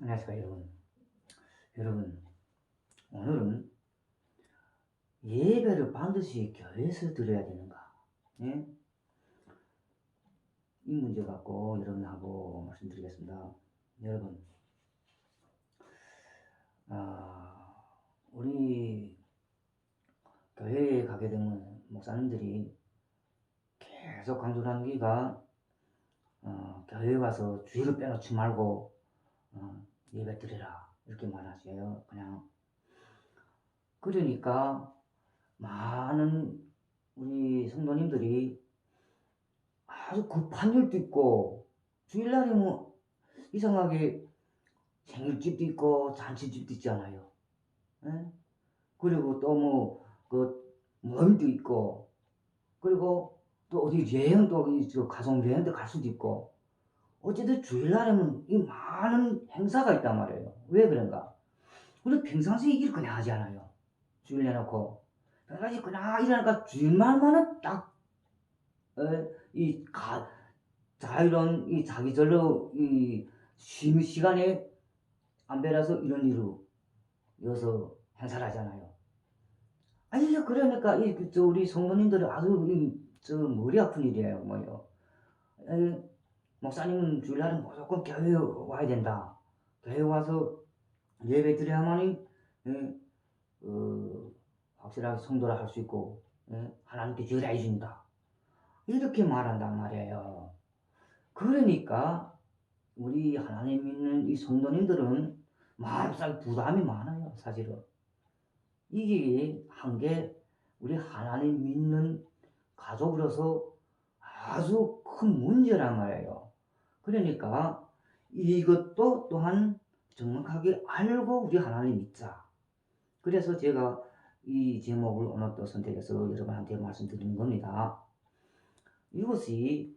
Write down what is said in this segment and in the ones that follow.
안녕하십니까 여러분. 여러분 오늘은 예배를 반드시 교회에서 드려야 되는가? 예? 이 문제 갖고 여러분하고 말씀드리겠습니다. 여러분 아, 우리 교회에 가게 되면 목사님들이 계속 강조하는 게가 어, 교회 와서 주의를 빼놓지 말고 어, 예배 드리라 이렇게 말하세요. 그냥 그러니까 많은 우리 성도님들이 아주 급한 일도 있고 주일날에 뭐 이상하게 생일집도 있고 잔치집도 있잖아요. 예? 그리고 또 뭐그 모임도 있고 그리고 또 어디 여행도 가족 여행도 갈 수도 있고 어쨌든 주일날에는 이 많은 행사가 있단 말이에요. 왜 그런가? 우리 평상시에 일을 그냥 하지 않아요. 주일 내놓고. 평상시 그냥 일하니까 주일만만은 딱, 어, 이 가, 자유로운 이 자기 절로 이 쉬는 시간에 안 배라서 이런 일로 여서 행사를 하잖아요. 아니, 그러니까 이, 그저 우리 성도님들이 아주 이, 저 머리 아픈 일이에요, 뭐요. 에, 목사님은 주일날은 무조건 교회에 와야 된다. 교회 와서 예배 드려야만이 예, 어, 확실하게 성도를 할수 있고 예, 하나님께 절해 준다. 이렇게 말한단 말이에요. 그러니까 우리 하나님 믿는 이 성도님들은 마음속 부담이 많아요, 사실은. 이게 한 게 우리 하나님 믿는 가족으로서 아주 큰 문제란 말이에요. 그러니까 이것도 또한 정확하게 알고 우리 하나님 믿자. 그래서 제가 이 제목을 오늘 또 선택해서 여러분한테 말씀드리는 겁니다. 이것이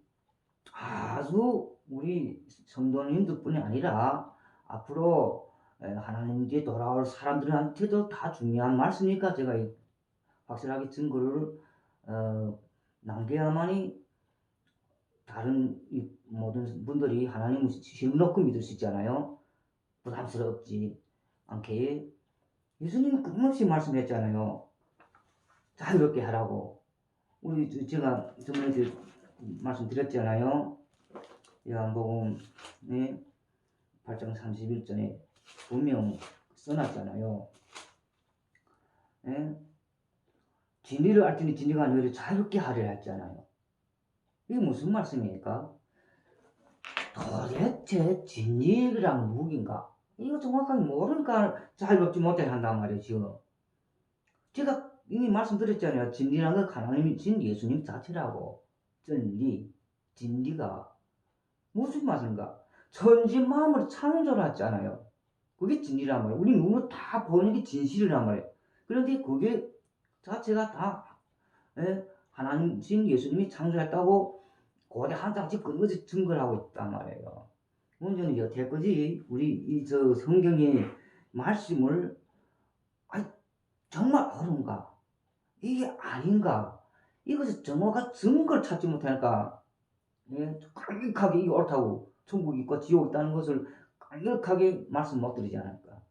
아주 우리 성도님들뿐이 아니라 앞으로 하나님께 돌아올 사람들한테도 다 중요한 말씀이니까 제가 확실하게 증거를 어, 남겨야만이 다른 이 모든 분들이 하나님을 힘놓고 믿을 수 있잖아요. 부담스럽지 않게 예수님은 끊임없이 말씀했잖아요. 자유롭게 하라고. 우리 제가 저번에 말씀드렸잖아요. 요한복음 네, 8장 31절에 분명 써놨잖아요. 예? 진리를 알 때는 진리가 너희를 자유롭게 하려 했잖아요. 이게 무슨 말씀입니까? 도대체 진리란 무기인가? 이거 정확하게 모르니까 자유롭지 못해 한단 말이에요. 제가 이미 말씀드렸잖아요. 진리라는 건 하나님이 진 예수님 자체라고.真리, 진리가 무슨 말인가? 천지 마음을 창조했잖아요. 그게 진리란 말이에요. 우리 눈으로 다 보는 게 진실이란 말이에요. 그런데 그게 자체가 다 예? 하나님 신 예수님이 창조했다고 고대 한 장씩 끊어지 증거를 하고 있단 말이에요. 문제는 여태까지 우리 이 저 성경의 말씀을 아니 정말 옳은가? 이게 아닌가? 이것을 정확한 증거를 찾지 못하니까 예? 강력하게 이게 옳다고 천국이 있고 지옥이 있다는 것을 강력하게 말씀 못 드리지 않을까?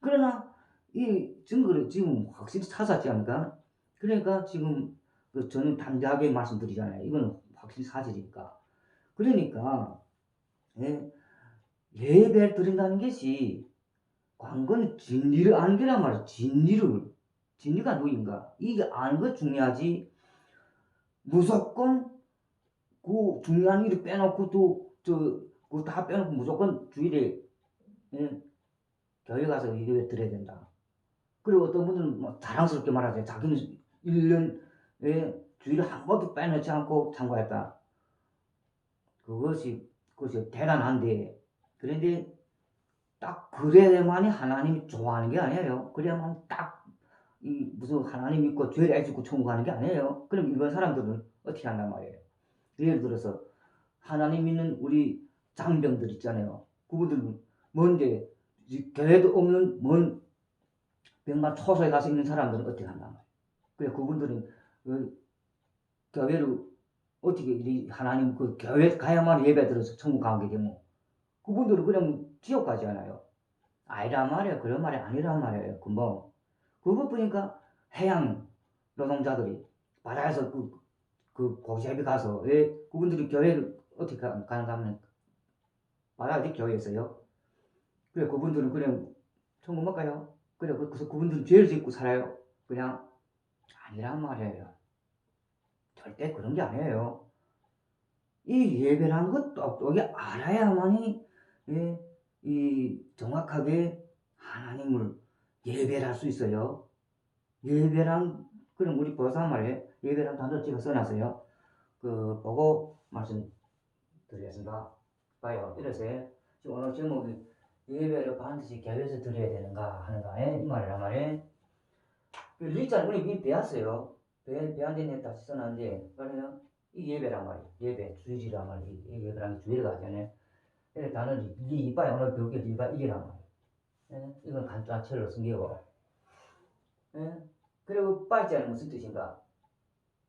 그러나 이 증거를 지금 확실히 찾았지 않을까? 그러니까 지금 그 저는 담대하게 말씀드리잖아요. 이거는 확실히 사실이니까. 그러니까 예, 예배를 드린다는 것이 관건은 진리를 아는 게란 말이야. 진리를 진리가 누구인가? 이게 아는 것 중요하지. 무조건 그 중요한 일을 빼놓고 또저 다 빼놓고 무조건 주일에 예, 교회 가서 예배 드려야 된다. 그리고 어떤 분들은 뭐 자랑스럽게 말하죠. 자기는 1년 에 주일에 한 번도 빼놓지 않고 참고했다. 그것이 그것이 대단한데 그런데 딱 그래야만이 하나님이 좋아하는 게 아니에요. 그래야만 딱 이 무슨 하나님 믿고 죄를 해주고 천국하는 게 아니에요. 그럼 이런 사람들은 어떻게 한단 말이에요. 예를 들어서 하나님 믿는 우리 장병들 있잖아요. 그분들은 뭔데 교회도 없는 먼 병만 초소에 가서 있는 사람들은 어떻게 한단 말이에요. 그래 그분들은 그 교회를 어떻게 하나님 그 교회 가야만 예배 들어서 천국 가게 되면 그분들은 그냥 지옥 가지 않아요. 아니란 말이에요. 그런 말이 아니란 말이에요. 그 뭐, 그거 보니까 해양 노동자들이 바다에서 그, 그 고시합이 가서, 왜 그분들이 교회를 어떻게 가- 가는가 하면, 바다 어디 교회 있어요? 그래, 그분들은 그냥 천국 못 가요. 그래, 그- 그래서 그분들은 죄를 짓고 살아요. 그냥 아니란 말이에요. 절대 그런 게 아니에요. 이 예배란 것 똑똑히 알아야만이 예, 이 정확하게 하나님을 예배할 수 있어요. 예배란 그럼 우리 보사 말에 예배란 단어 제가 써놨어요. 그 보고 말씀드리겠습니다. 봐요. 이래서 지금 오늘 제목이 예배를 반드시 교회에서 드려야 되는가 하는가 예? 이 말이란 말이에요. 그 리자는 우리 배웠어요. 배, 배안된 다시 써놨는데 그러면 이 예배란 말이에요. 예배, 주일이란 말이에요. 게 주일을 가잖아요. 그래 단어는 이 이빨 오늘 배우게 이빨 이게란 말이에요. 예? 이건 간자철로 숨기고. 예? 그리고 빠지는 무슨 뜻인가?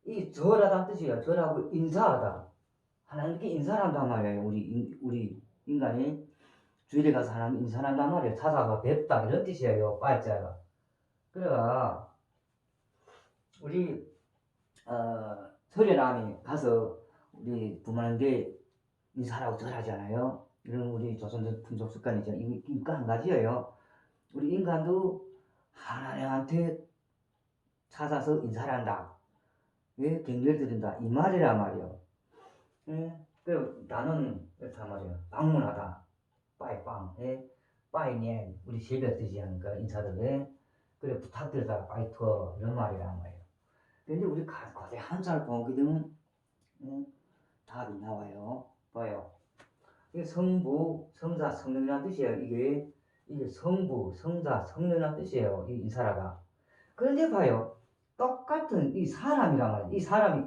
이 절하다는 뜻이에요. 절하고 인사하다. 하나님께 인사를 한단 말이에요. 우리 인, 우리 인간이 주일에 가서 하나님 인사한단 말이에요. 찾아가 뵙다 이런 뜻이에요. 빠자가. 그래가 우리 어, 설에남이 가서 우리 부모님께 인사하고 절하잖아요. 이런 우리 조선적 풍속 습관이죠. 이- 인간 한 가지예요. 우리 인간도 하나님한테 찾아서 인사를 한다. 예, 경례를 드린다. 이 말이란 말이요. 예, 그 나는 이렇단 말이에요. 방문하다. 빠이빵. 예, 빠이니엔. 우리 세배 뜻이 하는 그 인사들. 예. 그래, 부탁드리다. 빠이투어. 이런 말이란 말이에요. 근데 우리 가- 거대 한자를 보게 되면 음, 답이 나와요. 봐요. 이게 성부, 성자, 성령이라는 뜻이에요. 이게 이게 성부, 성자, 성령이라는 뜻이에요. 이 인사라가. 그런데 봐요. 똑같은 이 사람이란 말이에요. 이 사람이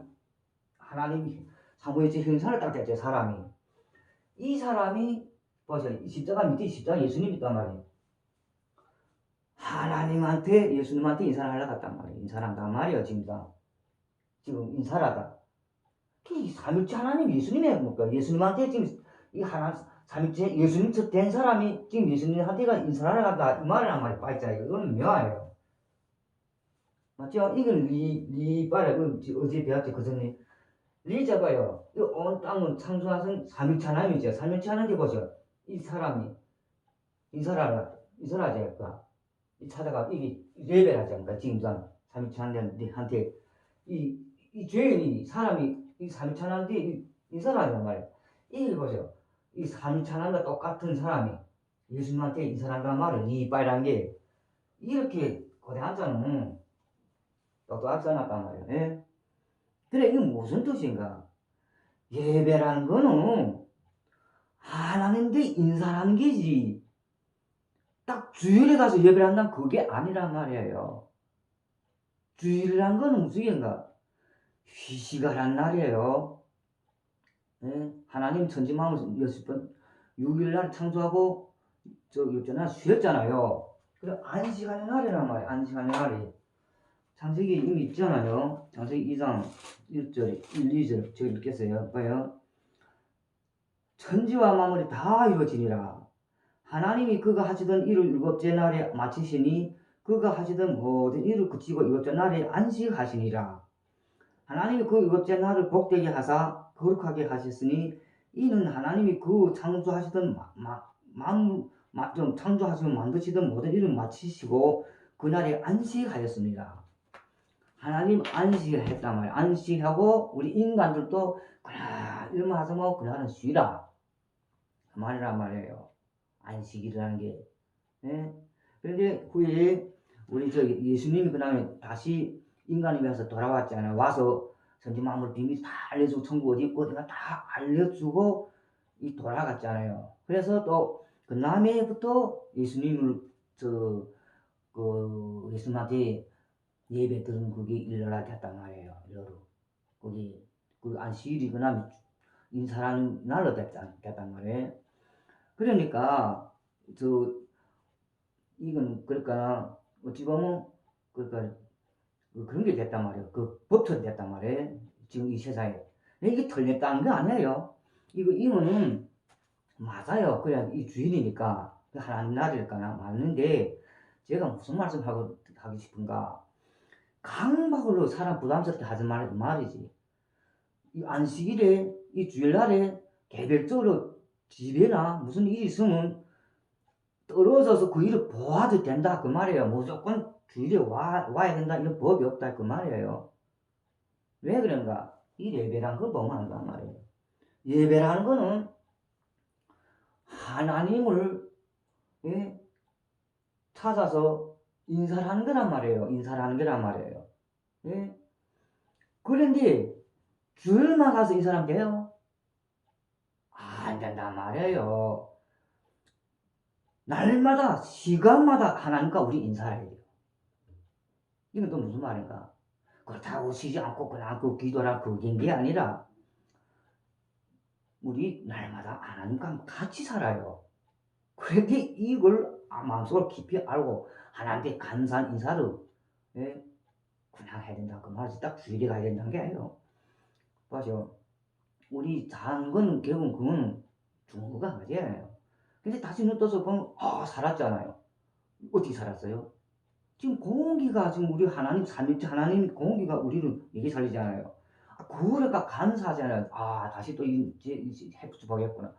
하나님이 사무의지 형상을 딱 됐죠. 사람이. 이 사람이 보세요. 이 십자가 밑에 십자가 예수님이 있단 말이에요. 하나님한테 예수님한테 인사를 하려 갔단 말이에요. 인사를 한단 말이에요. 지금 다. 지금 인사를 하다. 이 삼일째 하나님 예수님의 뭡니까? 예수님한테 지금 이 하나 삼일째 예수님 된 사람이 지금 예수님한테가 인사를 하러 간다 이 말을 한 말이 빠있자 이거는 묘해요. 맞죠? 이건 리 리빠라 그 어제 배웠죠 그 전에 리자가요. 이 온 땅은 창조하신 삼일째 하나님이죠. 삼일째 하나님 보죠. 이 사람이 인사를 하라 인사를 하지 않을까? 이 찾아가 이게 예배를 하지 않을까? 지금 하나님한테 이, 이 죄인이 사람이 이 삼일천한테 인사를 하단 말이에요. 이걸 보세요. 이 삼일천한과 똑같은 사람이 예수님한테 인사를 한다는 말은 이 빨간 게 이렇게 거대한 자는 똑똑하지 않았단 말이에요. 예? 그래 이게 무슨 뜻인가? 예배라는 거는 하나님께 인사하는 게지. 딱 주일에 가서 예배를 한다면 그게 아니란 말이에요. 주일이란 무슨 얘기인가? 휴식하란 날이에요. 예? 하나님 천지만물 여섯 번 6일날 창조하고 저 육전날 쉬었잖아요. 그래 안식하는 날이란 말이에요. 안식하는 날이. 창세기 이미 있잖아요. 창세기 2장 1절, 1, 2절 제가 읽겠어요. 봐요. 천지와 만물이 다 이루어지니라. 하나님이 그가 하시던 일을 일곱째 날에 마치시니 그가 하시던 모든 일을 그치고 일곱째 날에 안식하시니라. 하나님이 그 일곱째 날을 복되게 하사 거룩하게 하셨으니 이는 하나님이 그 창조하시던 만좀 창조하시고 만드시던 모든 일을 마치시고 그날에 안식하였습니다. 하나님 안식을 했단 말이에요. 안식하고 우리 인간들도 그날 일만 하지 말고 그날은 쉬라. 그 말이란 말이에요. 안식이라는 게. 예? 그런데 후에 우리 저 예수님이 그 다음에 다시 인간이 돼서 돌아왔잖아요. 와서 선지 만물 비밀 다 알려주고 천국 어디 있고 내가 다 알려주고 이 돌아갔잖아요. 그래서 또 그 다음에부터 예수님을 저 그 예수님한테 예배 드는 그게 일어나 됐단 말이에요. 여로 거기 그 안식일이 그 다음에 인사라는 날로 됐단, 됐단 말이에요. 그러니까 저 이건 그러니까 어찌 보면 그러니까 그 그런 게 됐단 말이에요. 그 법처럼 됐단 말이에요. 지금 이 세상에. 이게 틀렸다는 게 아니에요. 이거, 이거는 맞아요. 그냥 이 주인이니까. 그 하나님 나라일까나 맞는데 제가 무슨 말씀하고 하기 싶은가 강박으로 사람 부담스럽게 하지 말, 말이지 이 안식일에 이 주일날에 개별적으로 집에나 무슨 일이 있으면 떨어져서 그 일을 보아도 된다 그 말이에요 무조건 주일에 와, 와야 된다 이런 법이 없다 그 말이에요 왜 그런가 이 예배란 걸 보면 안단 말이에요 예배라는 거는 하나님을 예? 찾아서 인사를 하는 거란 말이에요. 인사를 하는 거란 말이에요. 예? 그런데 주일만 가서 인사하면 돼요? 안 된단 말이에요. 날마다 시간마다 하나님과 우리 인사를 해야 돼요. 이건 또 무슨 말인가? 그렇다고 쉬지 않고 그냥 그 기도라 그게 게 아니라 우리 날마다 하나님과 같이 살아요. 그렇게 이걸 마음속으로 깊이 알고 하나님께 감사한 인사를 예? 그냥 해야 된다. 그 말이지 딱 주일에 가야 된다는 게 아니에요. 맞아. 우리 자는 거는 결국은 그거는 죽은 거가 맞아요. 근데 다시 눈 떠서 보면 아 살았잖아요. 어떻게 살았어요? 지금 공기가 지금 우리 하나님 삼일째 하나님 공기가 우리를 얘기 살리잖아요. 아, 그러니까 감사하잖아요. 아 다시 또 이제 이제 해프트 보겠구나.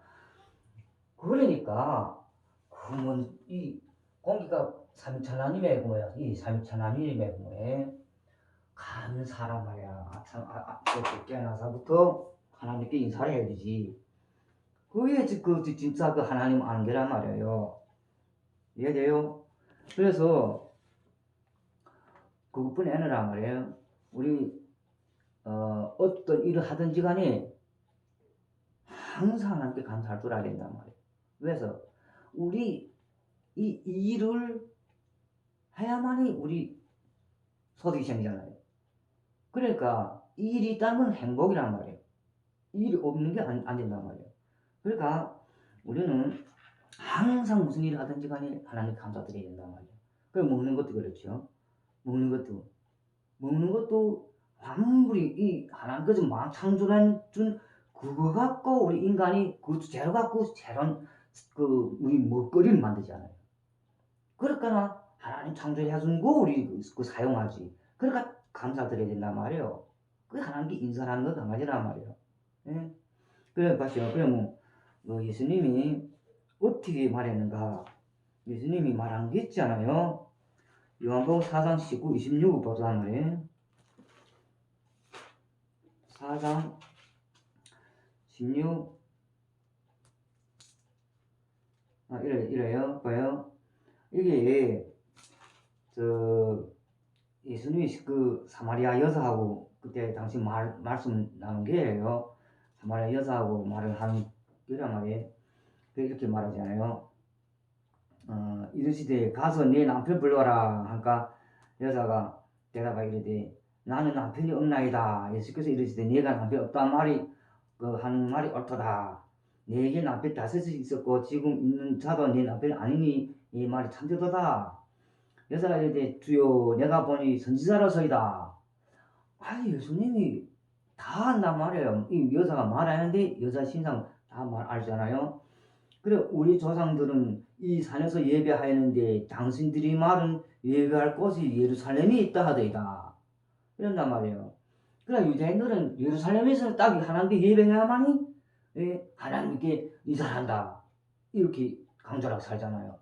그러니까 그러면 이 공기가 삼천 하나님의 그 뭐야 이 삼천 하나님의 그 뭐야 감사란 말이야. 아, 아, 그 깨어나서부터 하나님께 인사를 해야 되지. 그게 지- 그 지- 진짜 그 하나님 게란 말이에요. 이해돼요? 그래서 그것뿐이 아니란 말이에요. 우리 어, 어떤 일을 하든지 간에 항상 하나님께 감사할 줄 알아야 된단 말이에요. 그래서 우리 이 일을 해야만이 우리 소득이 생기잖아요. 그러니까 이 일이 있다는 건 행복이란 말이에요. 이 일이 없는 게 안 된단 말이에요. 그러니까 우리는 항상 무슨 일을 하든지 간에 하나님 감사드려야 된단 말이에요. 그리고 먹는 것도 그렇죠. 먹는 것도 먹는 것도 아무리 이 하나님께서 막 창조한 준 그거 갖고 우리 인간이 그 재료 갖고 새로운 그 우리 먹거리를 만들잖아요. 그러니까 하나님 창조해 준 거 우리 그, 그 사용하지. 그러니까 감사드려야 된단 말이에요. 그 하나님께 인사하는 거 강아지란 말이에요. 예? 그래 봤어요. 그래 뭐, 뭐 예수님이 어떻게 말했는가? 예수님이 말한 게 있잖아요. 요한복음 4장 19, 26을 보자 말이에요. 4장 16 아, 이래, 이래요. 봐요. 이게, 저, 예수님이 그 사마리아 여자하고 그때 당시 말, 말씀 나눈 게예요. 사마리아 여자하고 말을 하 그 이렇게 말하잖아요. 어, 이르시되 가서 네 남편 불러라 하니까 여자가 대답하 이르되 나는 남편이 없나이다. 예수께서 이르시되 네가 남편 없단 말이 그 하는 말이 옳도다. 내게 남편 다섯이 있었고 지금 있는 자도 네 남편이 아니니 이 말이 참되도다. 여자가 이르되 주여 내가 보니 선지자로서이다. 아니 예수님이 다 한단 말이에요. 이 여자가 말하는데 여자 신상 다 말 알잖아요. 그래 우리 조상들은 이 산에서 예배하였는데 당신들이 말은 예배할 곳이 예루살렘이 있다 하더이다. 이런단 말이에요. 그래 유대인들은 예루살렘에서 딱 하나님께 예배해야만이 예, 하나님께 인사한다. 이렇게 강조하고 살잖아요.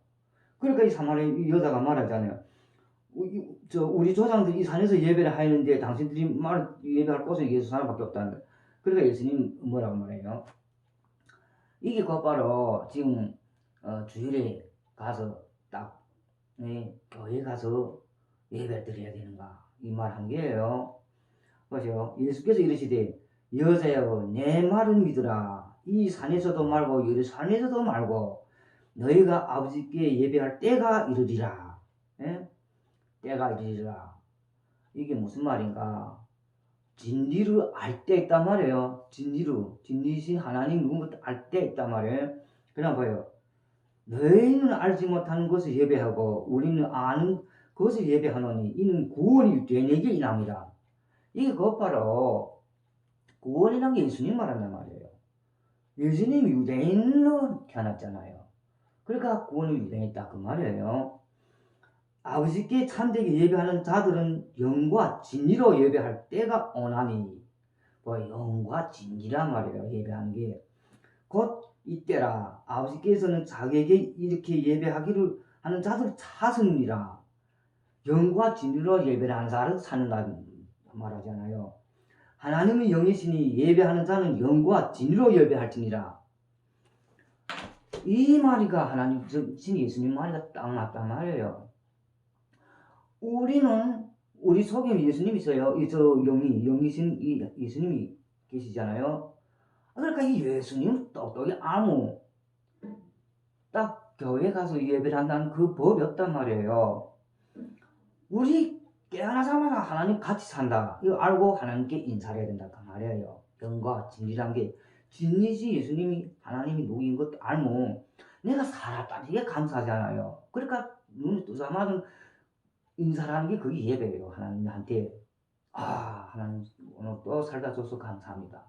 그러니까 이 사마리아 이 여자가 말하잖아요. 우- 이- 저 우리 조상들이 이 산에서 예배를 하였는데 당신들이 말 예배할 곳은 예루살렘밖에 없다는 거예요. 그러니까 예수님 뭐라고 말해요? 이게 곧바로 지금 어, 주일에 가서 딱 네, 교회 가서 예배 드려야 되는가 이 말 한 게예요. 보세요. 예수께서 이르시되 여자여 내 말을 믿으라. 이 산에서도 말고 예루살렘에서도 말고 너희가 아버지께 예배할 때가 이르리라. 예? 때가 이르리라. 이게 무슨 말인가? 진리를 알 때 있단 말이에요. 진리를 진리신 하나님 누군가 알 때 있단 말이에요. 그냥 봐요. 너희는 알지 못하는 것을 예배하고 우리는 아는 것을 예배하노니 이는 구원이 되내게 인합니다. 이게 곧바로 구원이라는 게 예수님 말한단 말이에요. 예수님이 유대인으로 태어났잖아요. 그러니까 구원을 유행했다 그 말이에요. 아버지께 참되게 예배하는 자들은 영과 진리로 예배할 때가 오나니. 뭐 영과 진리란 말이에요 예배하는 게. 곧 이때라 아버지께서는 자기에게 이렇게 예배하기를 하는 자들 찾으니라. 영과 진리로 예배를 하는 자를 찾는다 말하잖아요. 하나님의 영이시니 예배하는 자는 영과 진리로 예배할지니라. 이 말이가 하나님 신 예수님 말이가 딱 맞단 말이에요 우리는 우리 속에 예수님이 있어요. 이 저 영이 영이신 이 예수님이 계시잖아요. 그러니까 이 예수님 똑똑히 아무 딱 교회 가서 예배를 한다는 그 법이 없단 말이에요. 우리 깨어나자마자 하나님 같이 산다. 이거 알고 하나님께 인사를 해야 된다. 그 말이에요. 영과 진리란 게 진리지 예수님이 하나님이 누구인 것도 알고 내가 살았다. 이게 감사하잖아요. 그러니까 눈이 뜨자마자 인사라는 게 그게 예배예요. 하나님한테. 아, 하나님 오늘 또 살다 줘서 감사합니다.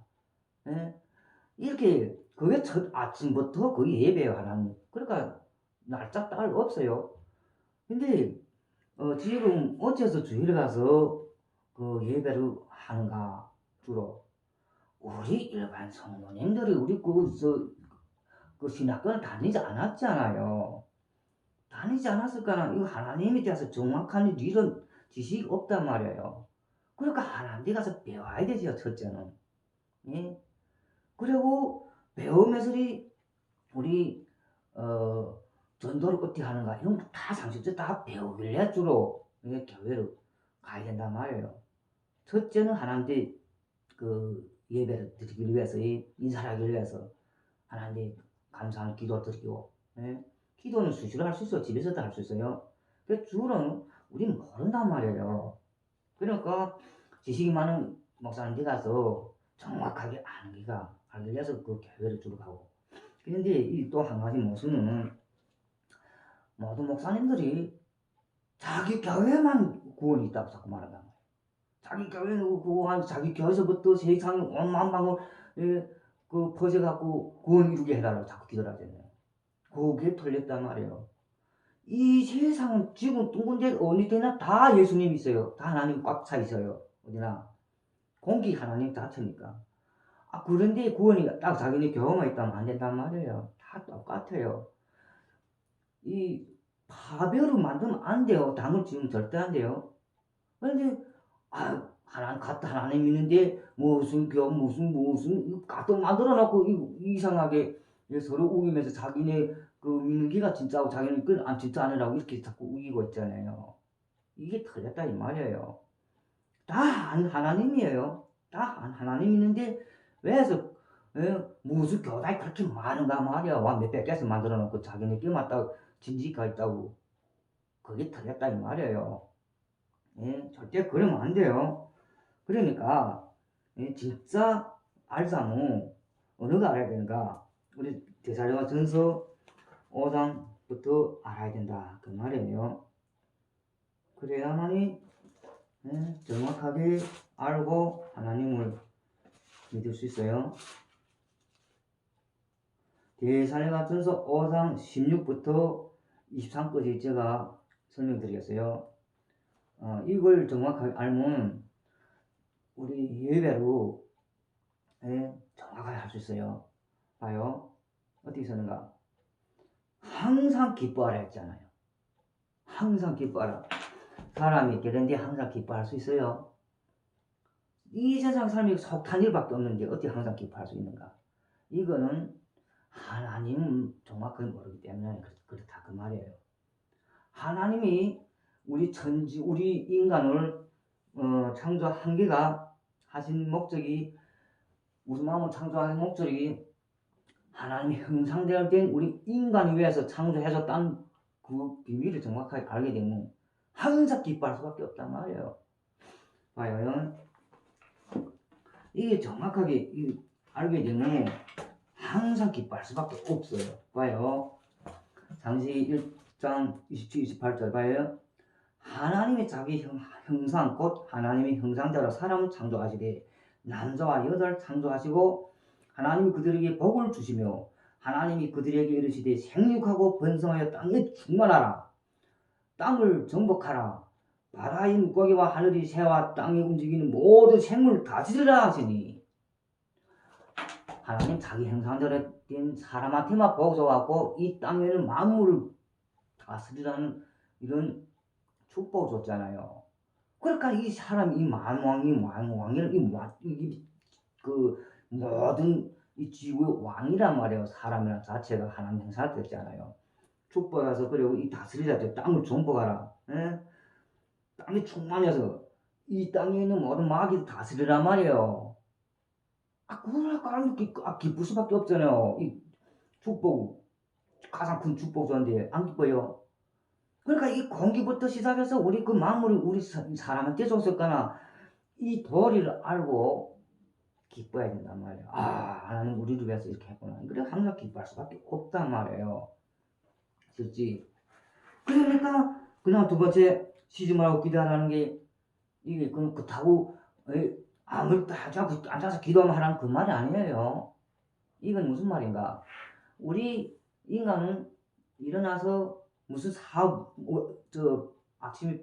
예? 이렇게 그게 첫 아침부터 그게 예배예요. 하나님. 그러니까 날짜 딸 없어요. 근데 어, 지금 어째서 주일에 가서 그 예배를 하는가 주로 우리 일반 성도님들이 우리 그, 저, 그 신학교를 다니지 않았잖아요. 다니지 않았을까나 이거 하나님에 대해서 정확한 이런 지식이 없단 말이에요. 그러니까 하나님께 가서 배워야 되죠, 첫째는. 예? 그리고 배우면서 우리 어, 전도를 어떻게 하는가 이런 거 다 상식적 다 배우길래 주로 예, 교회를 가야 된단 말이에요. 첫째는 하나님께 그 예배를 드리기 위해서 인사를 하기 위해서 하나님께 감사하는 기도 드리고 예? 기도는 수시로 할 수 있어. 집에서도 할 수 있어요. 그 주는 우리는 모른단 말이에요. 그러니까 지식이 많은 목사님들 가서 정확하게 아는 알기 위해서 그 교회를 주로 가고. 그런데 이 또 한 가지 모습은 모든 목사님들이 자기 교회만 구원이 있다고 자꾸 말한단 말이에요. 자기 교회는 구원, 자기 교회에서부터 세상 온 만방을 예, 그 퍼져갖고 구원 이루게 해달라고 자꾸 기도를 하잖아요. 그게 틀렸단 말이에요. 이 세상은 지금 둥근데 어느 때나 다 예수님 있어요. 다 하나님 꽉 차 있어요. 어디나. 공기 하나님 자체니까. 아, 그런데 구원이 딱 자기네 경험이 있다면 안 된단 말이에요. 다 똑같아요. 이 파별을 만들면 안 돼요. 당을 지금 절대 안 돼요. 그런데, 아, 하나님 같다 하나님 있는데 무슨 교 무슨 무슨 갖다 만들어 놓고 이상하게 서로 우기면서 자기네 그 믿는 기가 진짜고 자기는 그안 진짜 아니라고 이렇게 자꾸 우기고 있잖아요. 이게 틀렸다 이 말이에요. 다 하나님이에요. 다 하나님 있는데 왜서 에? 무슨 교단이 그렇게 많은가 말이야. 와 몇백 개씩 만들어 놓고 자기네 끼 맞다 진지가 있다고. 그게 틀렸다 이 말이에요. 예? 절대 그러면 안 돼요. 그러니까 예? 진짜 알자면 어느가 알아야 되는가? 우리 대사령과 전서 5장부터 알아야 된다. 그 말이에요. 그래야만이 네, 정확하게 알고 하나님을 믿을 수 있어요. 대사령과 전서 5장 16부터 23까지 제가 설명드리겠어요. 어, 이걸 정확하게 알면 우리 예배로 네, 정확하게 할 수 있어요. 봐요. 어떻게 쓰는가? 항상 기뻐하라 했잖아요. 항상 기뻐하라. 사람이 있게 된데 항상 기뻐할 수 있어요. 이 세상 삶이 속탄 일밖에 없는데 어떻게 항상 기뻐할 수 있는가? 이거는 하나님 정확하게 모르기 때문에 그렇다 그 말이에요. 하나님이 우리 천지 우리 인간을 어, 창조한 게가 하신 목적이 무슨 마음으로 창조하는 목적이 하나님의 형상대로 된 우리 인간을 위해서 창조해줬다는 그 비밀을 정확하게 알게 되면 항상 기뻐할 수밖에 없단 말이에요. 봐요. 이게 정확하게 알게 되면 항상 기뻐할 수밖에 없어요. 봐요. 장시 1장 27, 28절 봐요. 하나님의 자기 형, 형상 곧 하나님의 형상대로 사람을 창조하시되 남자와 여자를 창조하시고 하나님이 그들에게 복을 주시며 하나님이 그들에게 이르시되 생육하고 번성하여 땅에 충만하라. 땅을 정복하라. 바다의 물고기와 하늘의 새와 땅에 움직이는 모든 생물을 다스리라 하시니 하나님 자기 형상대로 된 사람한테만 보고서 이 땅에는 만물을 다스리라는 이런 축복을 줬잖아요. 그러니까 이 사람 이 만왕이 왕왕이를 이그 모든 이 지구의 왕이란 말이에요. 사람이란 자체가 하나님 형상을 됐잖아요. 축복해서 그리고 이 다스리라 돼 땅을 정복하라. 예? 땅이 충만해서 이 땅에 있는 모든 마귀를 다스리란 말이에요. 아 그러니까 아, 기쁠 수밖에 없잖아요. 이 축복 가장 큰 축복 줬는데 안 기뻐요. 그러니까 이 공기부터 시작해서 우리 그 만물이 우리 사람한테 줬을까나 이 도리를 알고 기뻐야 된단 말이에요. 아, 하나님 우리를 위해서 이렇게 했구나. 그래 항상 기뻐할 수밖에 없단 말이에요. 그렇지? 그러니까 그냥 두 번째 쉬지 말고 기도하라는 게 이게 그, 그렇다고 아무것도 하지 않고 앉아서 기도하면 하라는 그 말이 아니에요. 이건 무슨 말인가? 우리 인간은 일어나서 무슨 사업 뭐, 저 아침에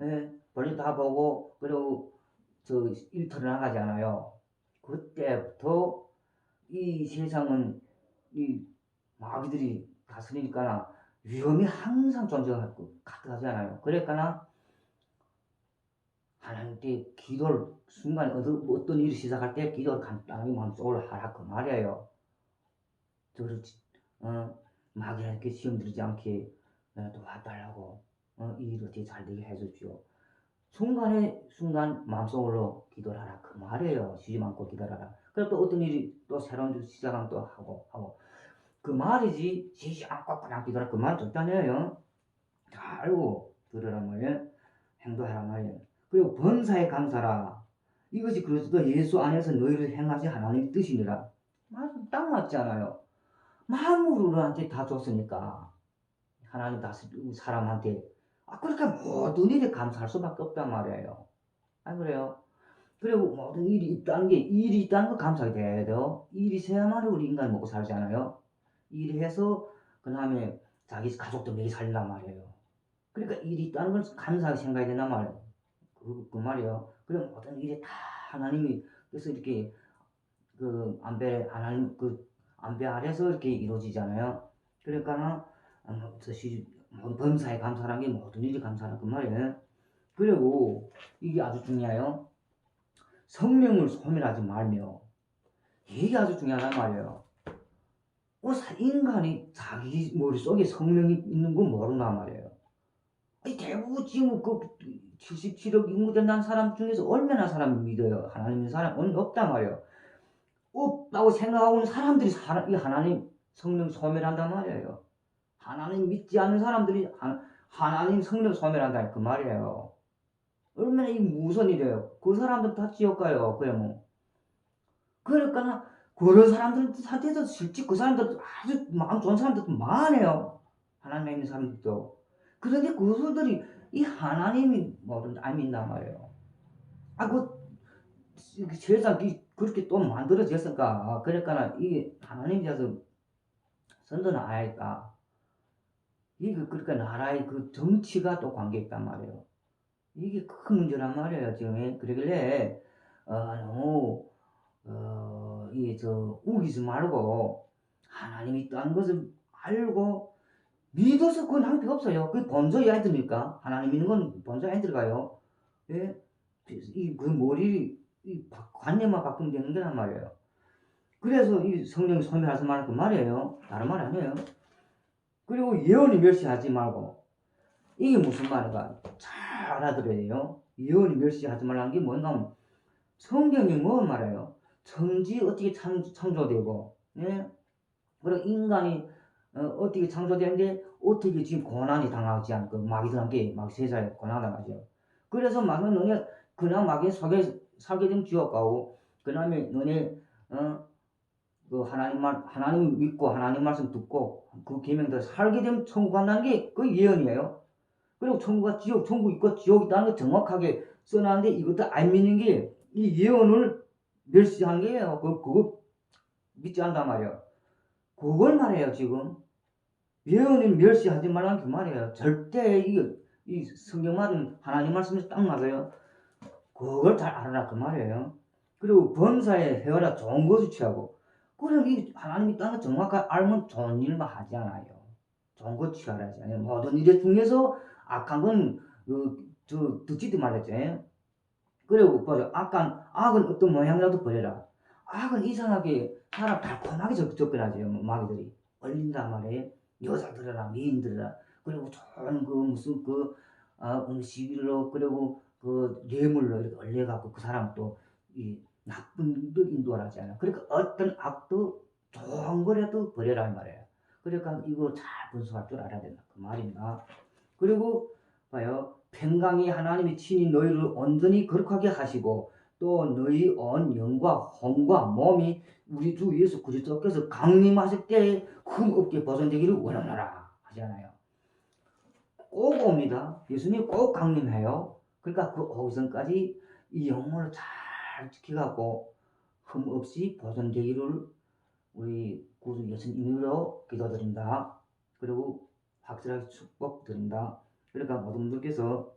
예, 벌리 다 보고 그리고 저 일터를 나가지 않아요. 그때부터 이 세상은 이 마귀들이 다스리니까 위험이 항상 존재하고 가득하지 않아요. 그러니까 하나님께 기도를 순간 어떤 일이 시작할 때 기도를 간단하게 마음속으로 하라 그 말이에요. 그렇지. 어, 마귀한테 시험 들지 않게 어, 도와달라고 어, 이 일을 어떻게 잘 되게 해주십시오. 순간에 순간 마음속으로 기도를 하라 그 말이에요. 쉬지 않고 기도를 하라. 그리고 또 어떤 일이 또 새로운 일 시작하면 또 하고 하고 그 말이지 쉬지 않고 그냥 기도하라 그말 아니에요. 다 알고 들으란 말이에요. 행동하란 말이에요. 그리고 번사에 감사라. 이것이 그리스도 예수 안에서 너희를 행하시 하나님의 뜻이니라. 딱 맞잖아요. 만물을 우리한테 다 줬으니까 하나님 다 사람한테 아 그러니까 모든 일에 감사할 수밖에 없단 말이에요. 안 그래요? 그리고 모든 일이 있다는 게 일이 있다는 거 감사가 돼야 돼요. 일이 있어야만 우리 인간이 먹고 살잖아요. 일을 해서 그 다음에 자기 가족도 먹이 살린단 말이에요. 그러니까 일이 있다는 걸 감사하게 생각해야 된단 말이에요. 그, 그 말이에요. 그럼 모든 일이 다 하나님이 그래서 이렇게 그 안배 하나님 그 안배 아래서 이렇게 이루어지잖아요. 그러니까는 어, 뭐 범사에 감사하는 게 모든 일이 감사하는 그 말이에요. 그리고 이게 아주 중요해요. 성령을 소멸하지 말며 이게 아주 중요하단 말이에요. 어, 인간이 자기 머릿속에 성령이 있는 건 모른단 말이에요. 대부분 지금 그 77억 인구 된다는 사람 중에서 얼마나 사람 믿어요? 하나님 사람 없단 말이에요. 없다고 생각하고 있는 사람들이 이 하나님 성령 소멸한단 말이에요. 하나님 믿지 않는 사람들이 하나님 성령 소멸한다 그 말이에요. 얼마나 이 무슨 일이에요. 그 사람들 다 지옥 가요. 그래 뭐. 그러니까 그런 사람들한테도 실제 그 사람들 아주 마음 좋은 사람들도 많아요. 하나님 믿는 사람들도. 그런데 그들이 이 하나님이 뭐든 안 믿단 말이에요. 아, 그, 세상이 그렇게 또 만들어졌을까. 그러니까 이 하나님께서 선전을 안 하니까. 이게 그러니까 나라의 그 정치가 또 관계 있단 말이에요. 이게 큰 문제란 말이에요, 지금. 그러길래, 어, 너무, 어, 이, 저, 우기지 말고, 하나님이 있다는 것을 알고, 믿어서 그건 한 필요 없어요. 그게 안 됩니까? 하나님 믿는 건안 들어가요. 예? 이, 그 머리, 이 관념만 바꾸면 되는 거란 말이에요. 그래서 이 성령이 소멸하지 말고 그 말이에요. 다른 말 아니에요. 그리고 예언이 멸시하지 말고. 이게 무슨 말인가? 잘 알아들어야 돼요. 예언이 멸시하지 말라는 게 뭔가 성경이 뭐 말해요? 천지 어떻게 창, 창조되고, 예? 그리고 인간이 어, 떻게 창조되는데 어떻게 지금 고난이 당하지 않고 마귀들한테 막 세상에 고난 당하죠. 그래서 막은 너네 그냥 마귀 속에 살게 되면 지옥 가고 그 다음에 너네 어, 그 하나님 말 하나님 믿고 하나님 말씀 듣고 그 계명대로 살게 되면 천국 간다는 게 그 예언이에요. 그리고 천국과 지옥, 천국 있고 지옥 있다는 거 정확하게 써놨는데 이것도 안 믿는 게 이 예언을 멸시한 게예요. 그, 그거 믿지 않단 말이에요. 그걸 말해요 지금 예언인 멸시하지 말라는 그 말이에요 절대 이게 이 성경 말은 하나님 말씀에서 딱 맞아요 그걸 잘 알아라 그 말이에요 그리고 범사에 헤어라 좋은 것을 취하고 그럼 이 하나님이 땅을 정확하게 알면 좋은 일만 하지 않아요. 좋은 것 취하라 하잖아요. 모든 일 중에서 악한 건저 듣지도 말랬지. 그리고 보죠. 악한 악은 어떤 모양이라도 버려라. 악은 이상하게 사람 달콤하게 접- 접근하죠 마귀들이. 얼린단 말이에요 여자들이라 미인들이라. 그리고 좋은 그 무슨 그 아, 음식으로 그리고 그 뇌물로 이렇게 얼려갖고 그 사람 또이 나쁜 데 인도하잖아요. 그러니까 어떤 악도 좋은 거라도 버려라 이 말이에요. 그러니까 이거 잘 분석할 줄 알아야 된다 그 말입니다. 그리고 봐요 평강이 하나님이 친히 너희를 온전히 거룩하게 하시고 또 너희 온 영과 혼과 몸이 우리 주 예수 그리스도께서 강림하실 때에 흠없게 보존되기를 원하노라 하잖아요. 꼭 옵니다. 예수님 꼭 강림해요. 그러니까 그 오기 전까지 이 영혼을 잘 지켜갖고 흠 없이 보존되기를 우리 구주 예수님으로 기도드립니다. 그리고 확실하게 축복드립니다. 그러니까 모든 분들께서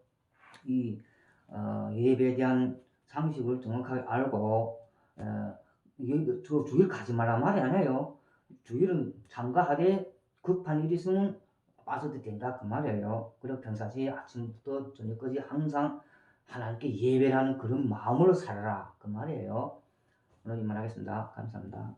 이 어, 예배에 대한 상식을 정확하게 알고 어, 주일 가지 말란 말이 아니에요. 주일은 참가하되 급한 일이 있으면 빠져도 된다 그 말이에요. 그리고 평상시에 아침부터 저녁까지 항상 하나님께 예배라는 그런 마음으로 살아라 그 말이에요. 오늘 이만 하겠습니다. 감사합니다.